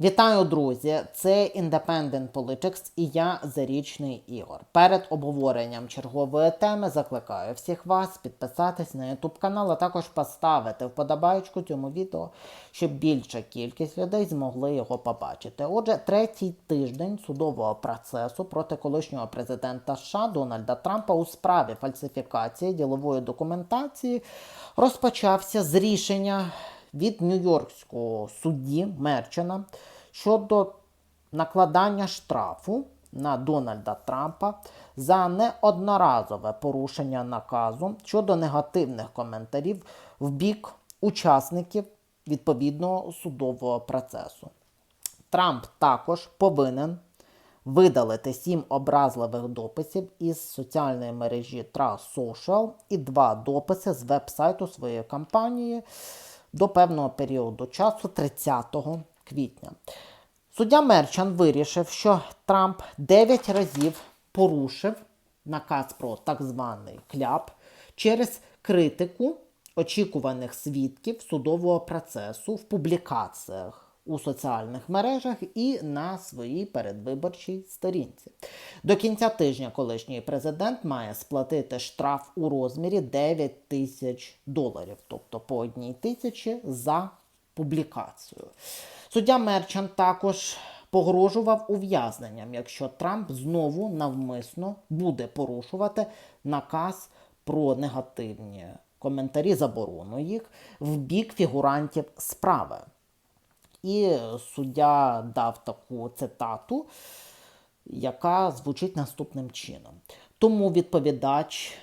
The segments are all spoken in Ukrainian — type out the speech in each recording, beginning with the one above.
Вітаю, друзі! Це Independent Politics і я Зарічний Ігор. Перед обговоренням чергової теми закликаю всіх вас підписатись на YouTube канал, а також поставити вподобайку цьому відео, щоб більша кількість людей змогли його побачити. Отже, третій тиждень судового процесу проти колишнього президента США Дональда Трампа у справі фальсифікації ділової документації розпочався з рішення від Нью-Йоркського судді Мерчена щодо накладання штрафу на Дональда Трампа за неодноразове порушення наказу щодо негативних коментарів в бік учасників відповідного судового процесу. Трамп також повинен видалити сім образливих дописів із соціальної мережі Trust Social і два дописи з веб-сайту своєї компанії до певного періоду часу 30 квітня. Суддя Мерчан вирішив, що Трамп 9 разів порушив наказ про так званий кляп через критику очікуваних свідків судового процесу в публікаціях у соціальних мережах і на своїй передвиборчій сторінці. До кінця тижня колишній президент має сплатити штраф у розмірі 9 тисяч доларів, тобто по одній тисячі за публікацію. Суддя Мерчан також погрожував ув'язненням, якщо Трамп знову навмисно буде порушувати наказ про негативні коментарі, заборону їх в бік фігурантів справи. І суддя дав таку цитату, яка звучить наступним чином. Тому відповідач,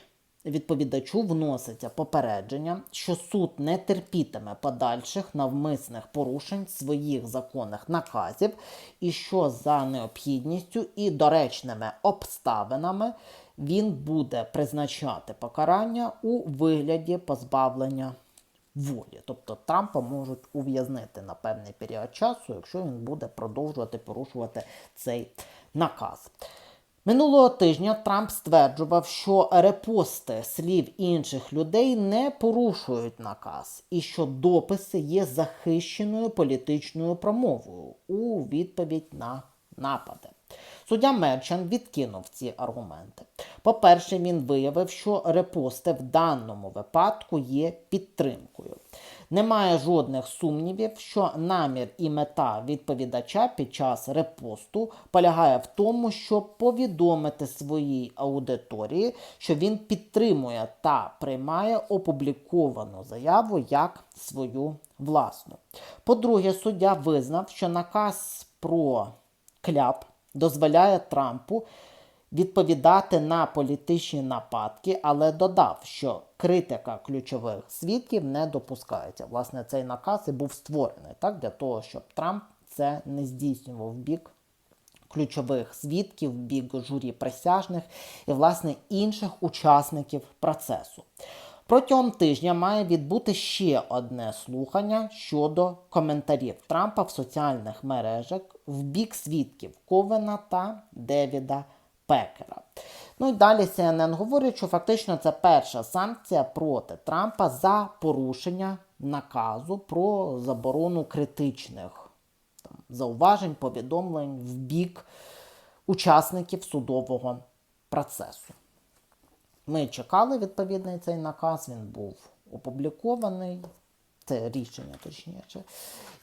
відповідачу вноситься попередження, що суд не терпітиме подальших навмисних порушень своїх законних наказів, і що за необхідністю і доречними обставинами він буде призначати покарання у вигляді позбавлення волі. Тобто Трампа можуть ув'язнити на певний період часу, якщо він буде продовжувати порушувати цей наказ. Минулого тижня Трамп стверджував, що репости слів інших людей не порушують наказ, і що дописи є захищеною політичною промовою у відповідь на напади. Суддя Мерчан відкинув ці аргументи. По-перше, він виявив, що репости в даному випадку є підтримкою. Немає жодних сумнівів, що намір і мета відповідача під час репосту полягає в тому, щоб повідомити своїй аудиторії, що він підтримує та приймає опубліковану заяву як свою власну. По-друге, суддя визнав, що наказ про кляп дозволяє Трампу відповідати на політичні нападки, але додав, що критика ключових свідків не допускається. Власне, цей наказ і був створений так, для того, щоб Трамп це не здійснював бік ключових свідків, бік журі присяжних і, власне, інших учасників процесу. Протягом тижня має відбути ще одне слухання щодо коментарів Трампа в соціальних мережах в бік свідків Ковена та Девіда Пекера. Ну і далі CNN говорить, що фактично це перша санкція проти Трампа за порушення наказу про заборону критичних там, зауважень, повідомлень в бік учасників судового процесу. Ми чекали відповідний цей наказ, він був опублікований, це рішення точніше.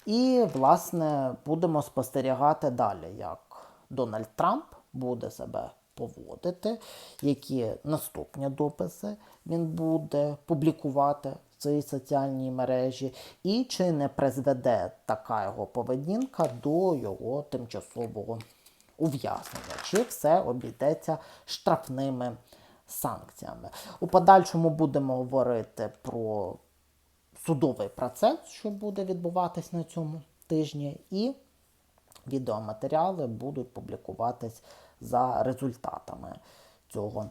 І, власне, будемо спостерігати далі, як Дональд Трамп буде себе поводити, які наступні дописи він буде публікувати в цій соціальній мережі, і чи не призведе така його поведінка до його тимчасового ув'язнення, чи все обійдеться штрафними санкціями. У подальшому будемо говорити про судовий процес, що буде відбуватись на цьому тижні, і відеоматеріали будуть публікуватись за результатами цього